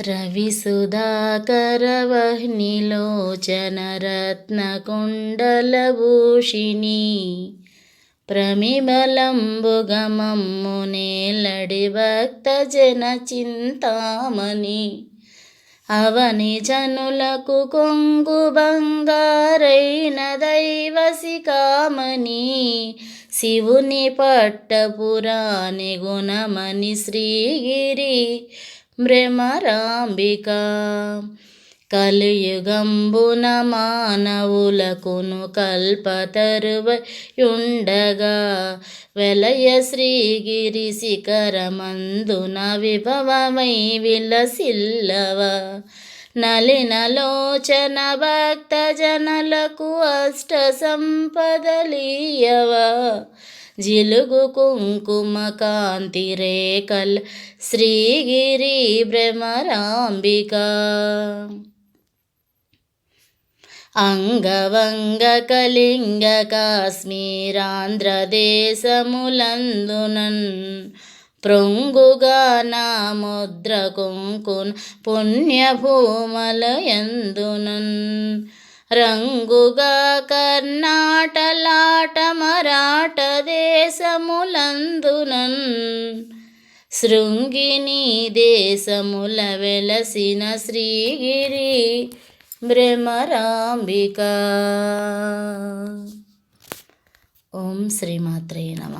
రవిసుధాకరవహ్నిలోచనరత్నకుండలభూషిణి ప్రమిబలంబుగమమ్మునేలడి భక్తజన చింతామణి. అవని జనులకు కొంగు బంగారైన దైవసికామణి శివుని పట్టపురాణి గుణమణి శ్రీగిరి భ్రమరాంబిక కలియుగంబున మానవులకును కల్పతరువయుండగా వెలయ శ్రీగిరి శిఖరమందున విభవమై విలసిల్లవ. నలినలోచన భక్త జనలకు అష్ట సంపదలీయవ జిలుగు కుంకుమ కాంతి రేఖల్ శ్రీగిరి భ్రమరాంబిక అంగవంగ కళింగ కాశ్మీరాంధ్రదేశములందునన్ ప్రొంగుగా నా ముద్ర కుంకున్ పుణ్యభూమలయందునన్ రంగుగా కర్ణాటలాట మరాఠ దేశములందునన్. శృంగిని దేశముల వెలసిన శ్రీగిరి భ్రమరాంబిక ఓం శ్రీమాత్రే నమ.